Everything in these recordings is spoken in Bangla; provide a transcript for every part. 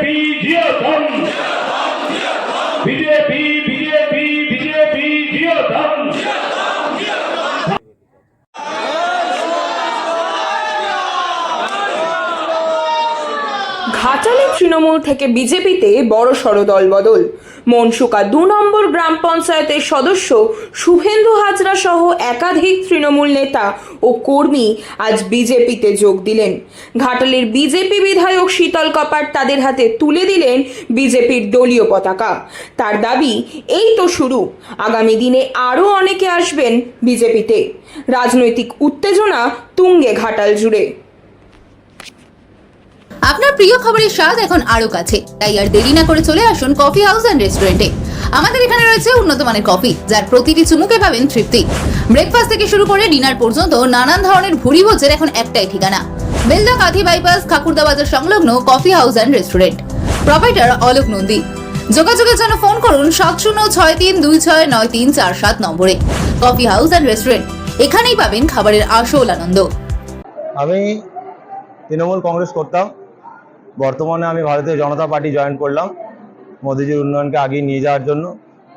বিজেপি বিজেপি বিজেপি ঘাটালে তৃণমূল থেকে বিজেপিতে বড় সড় দলবদল। মনসুকা দু নম্বর গ্রাম পঞ্চায়েতের সদস্য শুভেন্দু হাজরা সহ একাধিক তৃণমূল নেতা ও কর্মী আজ বিজেপিতে যোগ দিলেন। ঘাটালের বিজেপি বিধায়ক শীতল কপাট তাদের হাতে তুলে দিলেন বিজেপির দলীয় পতাকা। তার দাবি, এই তো শুরু। আগামী দিনে আরও অনেকে আসবেন বিজেপিতে। রাজনৈতিক উত্তেজনা তুঙ্গে ঘাটাল জুড়ে। আপনার প্রিয় খাবারের স্বাদ এখন আরও কাছে। তাই আর দেরি না করে চলে আসুন কফি হাউস অ্যান্ড রেস্টুরেন্টে। আমাদের এখানে রয়েছে উন্নত মানের কফি, যার প্রতিটি চুমুকে পাবেন তৃপ্তি। ব্রেকফাস্ট থেকে শুরু করে ডিনার পর্যন্ত নানান ধরনের ভুরি ভোজের এখন একটাই ঠিকানা। বেলদা কাঁথি বাইপাস, খাকুরদা বাজার সংলগ্ন coffee house and restaurant. Proprietor Alok Nandi. যোগাযোগের জন্য ফোন করুন সাত শূন্য ছয় তিন দুই ছয় নয় তিন চার সাত নম্বরে। কফি হাউস অ্যান্ড রেস্টুরেন্ট, এখানেই পাবেন খাবারের আসল আনন্দ। আমি তৃণমূল কংগ্রেস করতাম। বর্তমানে আমি ভারতীয় জনতা পার্টি জয়েন করলাম। মোদিজির উন্নয়নকে আগিয়ে নিয়ে যাওয়ার জন্য।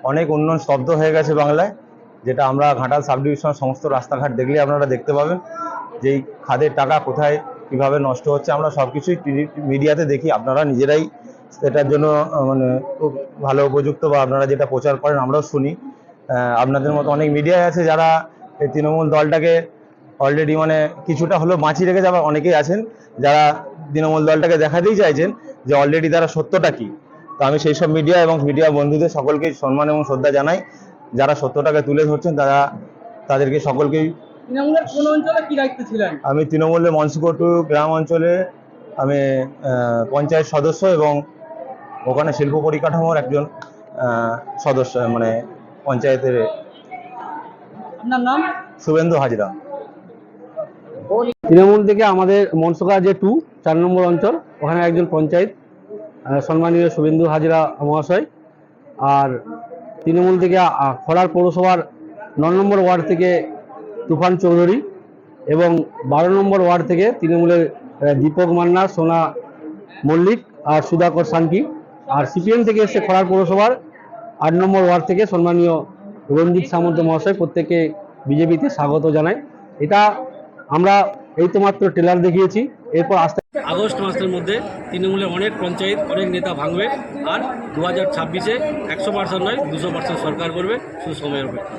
অনেক উন্নয়ন স্তব্ধ হয়ে গেছে বাংলায়, যেটা আমরা ঘাটাল সাব ডিভিশন সমস্ত রাস্তাঘাট দেখলে আপনারা দেখতে পাবেন যে এই খাদের টাকা কোথায়, কীভাবে নষ্ট হচ্ছে, আমরা সব কিছুই মিডিয়াতে দেখি। আপনারা নিজেরাই এটার জন্য মানে খুব ভালো উপযুক্ত বা আপনারা যেটা প্রচার করেন আমরাও শুনি। আপনাদের মতো অনেক মিডিয়ায় আছে যারা এই তৃণমূল দলটাকে অলরেডি মানে কিছুটা হলেও বাঁচিয়ে রেখেছে যাবার অনেকেই আছেন যারা তৃণমূল দলটাকে দেখাতেই চাইছেন যে অলরেডি তারা সত্যটা কি। তো আমি সেই সব মিডিয়া এবং মিডিয়া বন্ধুদের সকলকে সম্মান এবং শ্রদ্ধা জানাই। যারা সত্যটাকে তুলে ধরছেন তারা তাদেরকে সকলকেই তৃণমূলের কোন অঞ্চলে কি দায়িত্ব ছিলেন? আমি তৃণমূলের মনসুকটু গ্রাম অঞ্চলে আমি পঞ্চায়েত সদস্য এবং ওখানে শিল্প পরিকাঠামোর একজন সদস্য মানে পঞ্চায়েতের আপনার নাম? শুভেন্দু হাজরা। তৃণমূল থেকে আমাদের মনসুকা যে টু চার নম্বর অঞ্চল, ওখানে একজন পঞ্চায়েত সম্মানীয় শুভেন্দু হাজরা মহাশয়, আর তৃণমূল থেকে খড়ার পৌরসভার ন নম্বর ওয়ার্ড থেকে তুফান চৌধুরী এবং বারো নম্বর ওয়ার্ড থেকে তৃণমূলের দীপক মান্না, সোনা মল্লিক আর সুধাকর সানকি। আর সিপিএম থেকে এসছে খড়ার পৌরসভার আট নম্বর ওয়ার্ড থেকে সম্মানীয় রঞ্জিত সামন্ত মহাশয়, প্রত্যেককে বিজেপিতে স্বাগত জানায়। এটা আমরা এই তো মাত্র ট্রেলার দেখিয়েছি, এরপর আস্তে আগস্ট মাসের মধ্যে তৃণমূলের অনেক পঞ্চায়েত, অনেক নেতা ভাঙবে, আর দু হাজার ছাব্বিশে একশো পার্সেন্ট নয়, দুশো পার্সেন্ট সরকার করবে, সুসময়ের সময়ের অপেক্ষা।